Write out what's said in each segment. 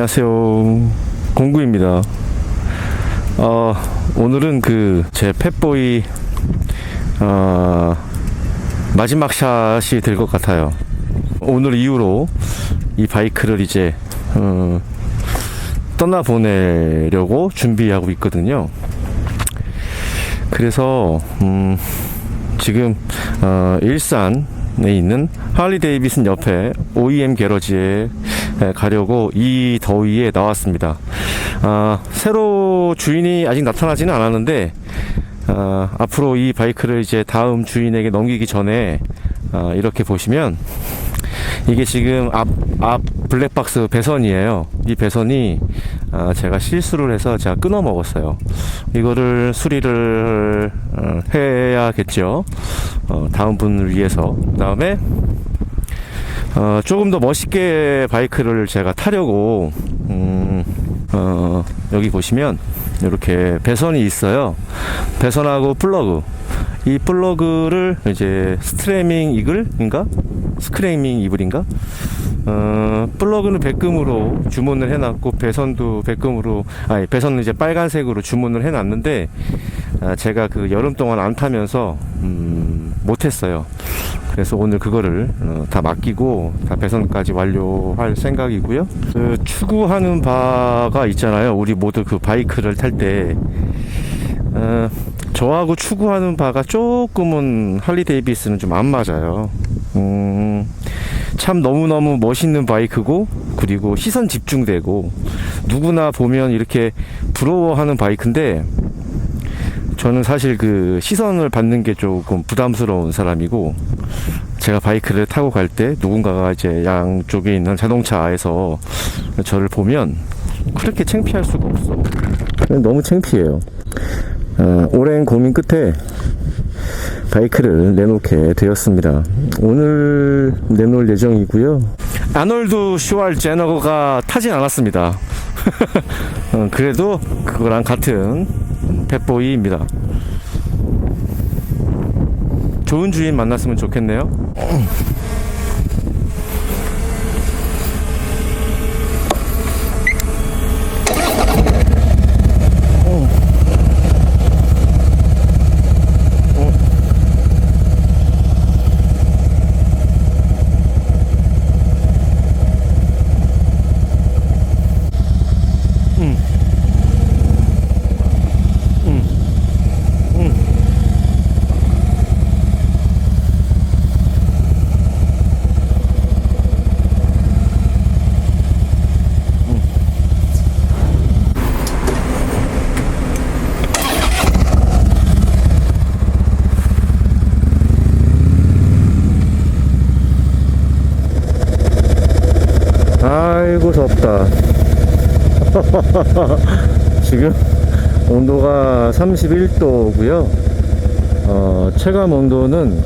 안녕하세요. 공구입니다. 어, 오늘은 그 제 펫보이 어, 마지막 샷이 될 것 같아요. 오늘 이후로 이 바이크를 이제 어, 떠나 보내려고 준비하고 있거든요. 그래서 음, 지금 어, 일산에 있는 할리 데이비슨 옆에 OEM 게러지에 에, 가려고 이 더위에 나왔습니다. 아, 새로 주인이 아직 나타나지는 않았는데 아, 앞으로 이 바이크를 이제 다음 주인에게 넘기기 전에 아, 이렇게 보시면 이게 지금 앞, 앞 블랙박스 배선이에요. 이 배선이 아, 제가 실수를 해서 제가 끊어 먹었어요. 이거를 수리를 어, 해야겠죠. 어, 다음 분을 위해서. 그 다음에 어, 조금 더 멋있게 바이크를 제가 타려고 음, 어, 여기 보시면 이렇게 배선이 있어요. 배선하고 플러그. 이 플러그를 이제 스트레밍 이글인가? 스크래밍 이글인가? 어, 플러그는 백금으로 주문을 해놨고 배선도 백금으로 아니 배선은 이제 빨간색으로 주문을 해놨는데 아, 제가 그 여름 동안 안 타면서 음, 못했어요. 그래서 오늘 그거를 어, 다 맡기고 다 배선까지 완료할 생각이고요. 그 추구하는 바가 있잖아요. 우리 모두 그 바이크를 탈 때 어, 저하고 추구하는 바가 조금은 할리 데이비스는 좀 안 맞아요. 음, 참 너무너무 멋있는 바이크고 그리고 시선 집중되고 누구나 보면 이렇게 부러워하는 바이크인데 저는 사실 그 시선을 받는 게 조금 부담스러운 사람이고 제가 바이크를 타고 갈 때 누군가가 이제 양쪽에 있는 자동차에서 저를 보면 그렇게 창피할 수가 없어. 너무 창피해요. 어, 오랜 고민 끝에 바이크를 내놓게 되었습니다. 오늘 내놓을 예정이고요. 아놀드 슈왈제너가 타진 않았습니다. 어, 그래도 그거랑 같은 펫보이입니다. 좋은 주인 만났으면 좋겠네요. 아이고 덥다 지금 온도가 31도고요. 어, 체감 온도는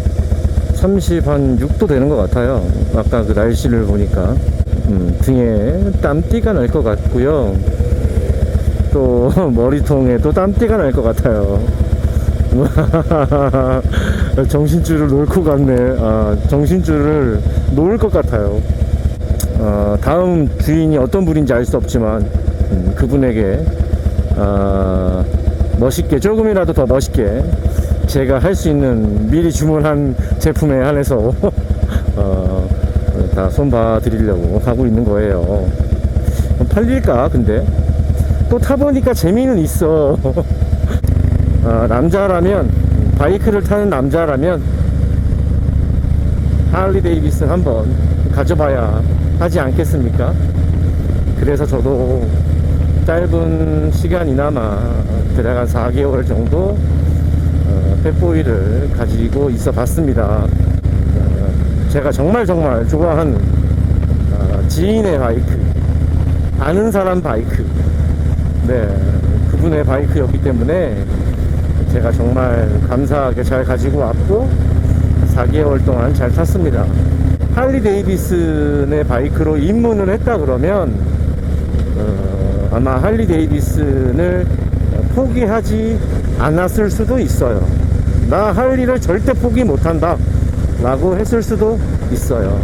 30 한 6도 되는 것 같아요. 아까 그 날씨를 보니까. 음, 등에 땀띠가 날 것 같고요. 또 머리통에 또 땀띠가 날 것 같아요. 정신줄을 놓고 갔네. 아, 정신줄을 놓을 것 같아요. 어, 다음 주인이 어떤 분인지 알 수 없지만 음, 그분에게 어, 멋있게 조금이라도 더 멋있게 제가 할 수 있는 미리 주문한 제품에 한해서 어, 다 손봐 드리려고 하고 있는 거예요. 팔릴까 근데 또 타보니까 재미는 있어. 어, 남자라면 바이크를 타는 남자라면 할리 데이비슨 한번 가져봐야 하지 않겠습니까? 그래서 저도 짧은 시간이나마 대략 한 4개월 정도 어, 펫보이를 가지고 있어 봤습니다. 어, 제가 정말 정말 좋아하는 어, 지인의 바이크, 아는 사람 바이크, 네, 그분의 바이크였기 때문에 제가 정말 감사하게 잘 가지고 왔고 4개월 동안 잘 탔습니다. 할리 데이비슨의 바이크로 입문을 했다 그러면 어, 아마 할리 데이비슨을 포기하지 않았을 수도 있어요. 나 할리를 절대 포기 못한다 라고 했을 수도 있어요.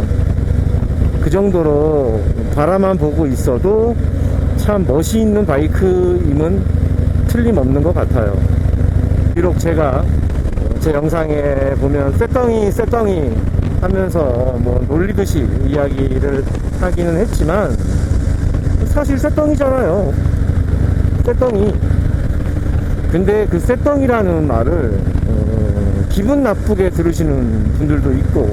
그 정도로 바라만 보고 있어도 어, 참 멋이 있는 바이크임은 틀림없는 것 같아요. 비록 제가 제 영상에 보면 쇠덩이 쇠덩이 하면서 뭐 놀리듯이 이야기를 하기는 했지만 사실 쇠덩이잖아요. 쇠덩이. 근데 그 쇠덩이라는 말을 어, 기분 나쁘게 들으시는 분들도 있고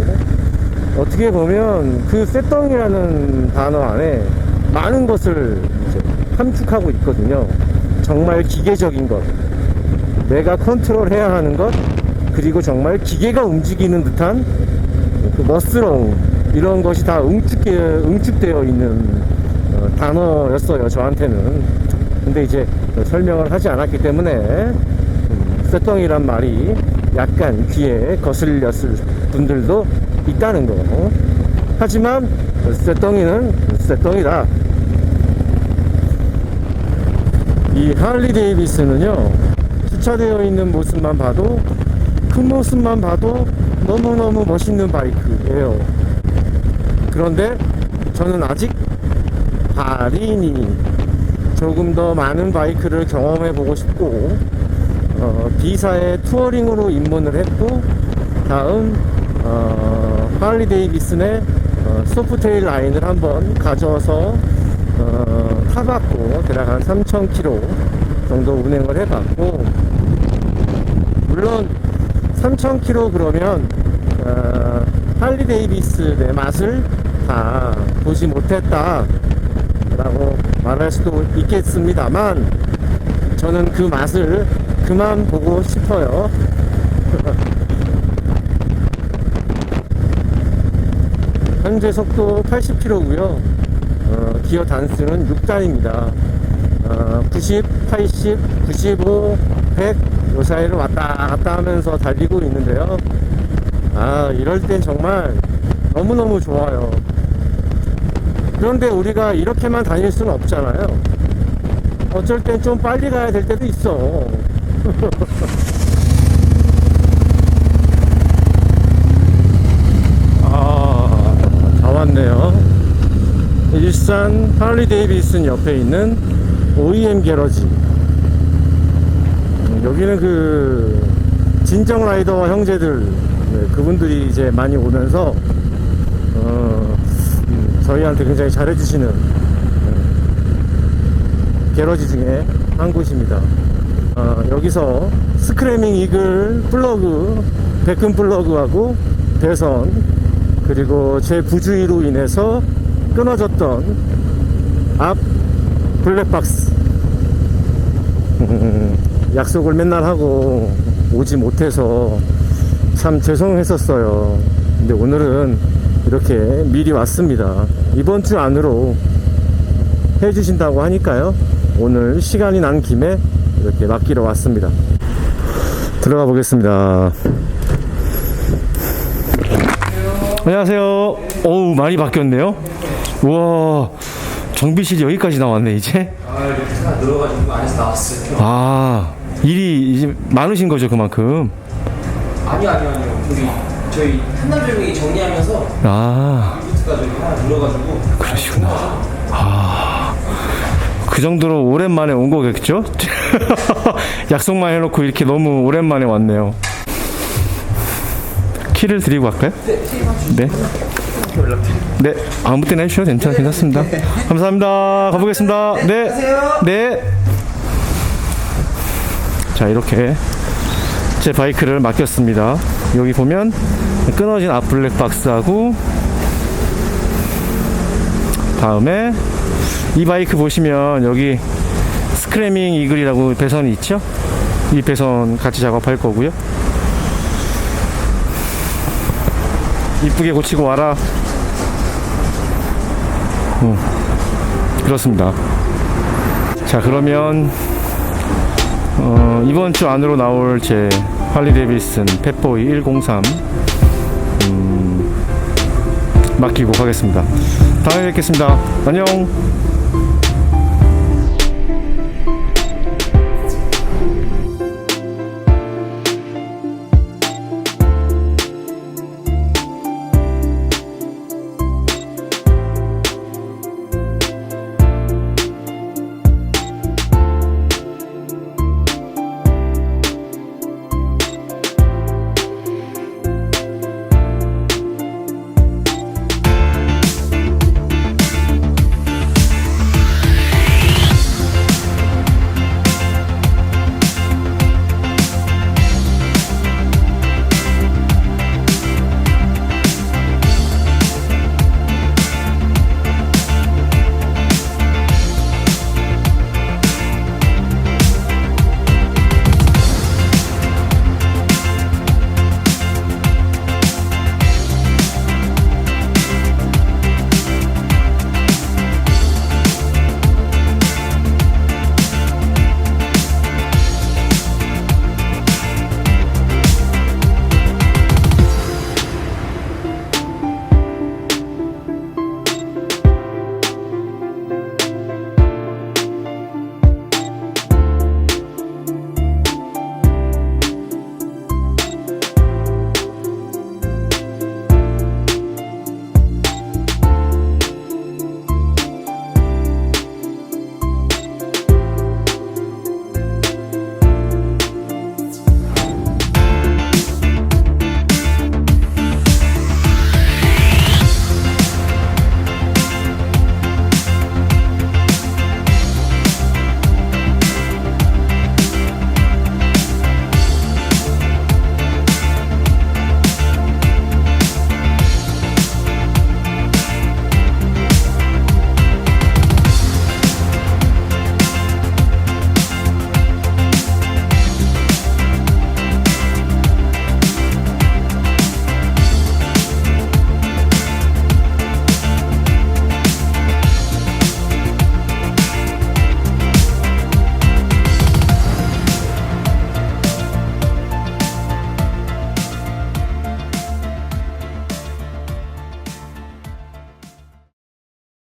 어떻게 보면 그 쇠덩이라는 단어 안에 많은 것을 함축하고 있거든요. 정말 기계적인 것, 내가 컨트롤해야 하는 것, 그리고 정말 기계가 움직이는 듯한 그 멋스러움 이런 것이 다 응축되어 있는 어, 단어였어요 저한테는. 근데 이제 설명을 하지 않았기 때문에 음, 쇠덩이란 말이 약간 귀에 거슬렸을 분들도 있다는 거. 하지만 쇠덩이는 쇠덩이다. 이 할리 데이비스는요 주차되어 있는 모습만 봐도 그 모습만 봐도 너무너무 멋있는 바이크예요. 그런데 저는 아직 할인이 조금 더 많은 바이크를 경험해 보고 싶고 어, B사의 투어링으로 입문을 했고 다음 어, 할리 데이비슨의 어, 소프테일 라인을 한번 가져서 어, 타봤고 대략 한 3,000km 정도 운행을 해봤고 물론 3,000km 그러면 어, 할리 데이비슨의 맛을 다 보지 못했다 라고 말할 수도 있겠습니다만 저는 그 맛을 그만 보고 싶어요. 현재 속도 80km고요. 어, 기어 단수는 6단입니다. 어, 90, 80, 95, 100, 요 사이를 왔다 갔다 하면서 달리고 있는데요. 아, 이럴 땐 정말 너무너무 좋아요. 그런데 우리가 이렇게만 다닐 수는 없잖아요. 어쩔 땐 좀 빨리 가야 될 때도 있어. 아, 다 왔네요. 일산 할리 데이비슨 옆에 있는 OEM 게러지. 음, 여기는 그 진정 라이더 형제들 네, 그분들이 이제 많이 오면서 어, 음, 저희한테 굉장히 잘해주시는 음, 게러지 중에 한 곳입니다. 어, 여기서 스크래밍 이글 플러그, 베큰 플러그하고 배선, 그리고 제 부주의로 인해서 끊어졌던 앞 블랙박스. 음, 약속을 맨날 하고 오지 못해서 참 죄송했었어요. 근데 오늘은 이렇게 미리 왔습니다. 이번 주 안으로 해주신다고 하니까요. 오늘 시간이 난 김에 이렇게 맡기러 왔습니다. 들어가 보겠습니다. 안녕하세요. 어우, 많이 바뀌었네요. 우와, 정비실이 여기까지 나왔네, 이제. 아 이렇게 다 늘어가지고 안에서 나왔어요. 아, 일이 이제 많으신 거죠, 그만큼. 아니요 아니요 아니요. 저기 저희 한남조명이 정리하면서 아, 저기 하나 늘어가지고 그러시구나. 아, 그 정도로 오랜만에 온 거겠죠? 약속만 해놓고 이렇게 너무 오랜만에 왔네요. 키를 드리고 갈까요? 네. 네, 아무 때나 해주셔도 괜찮, 괜찮습니다. 감사합니다. 가보겠습니다. 네. 네. 자, 이렇게 제 바이크를 맡겼습니다. 여기 보면 끊어진 앞 블랙 박스하고 다음에 이 바이크 보시면 여기 스크래밍 이글이라고 배선이 있죠? 이 배선 같이 작업할 거고요. 이쁘게 고치고 와라. 음, 그렇습니다. 자, 그러면 어, 이번 주 안으로 나올 제 할리 데이비슨 펫보이 103 음, 맡기고 가겠습니다. 다음에 뵙겠습니다. 안녕.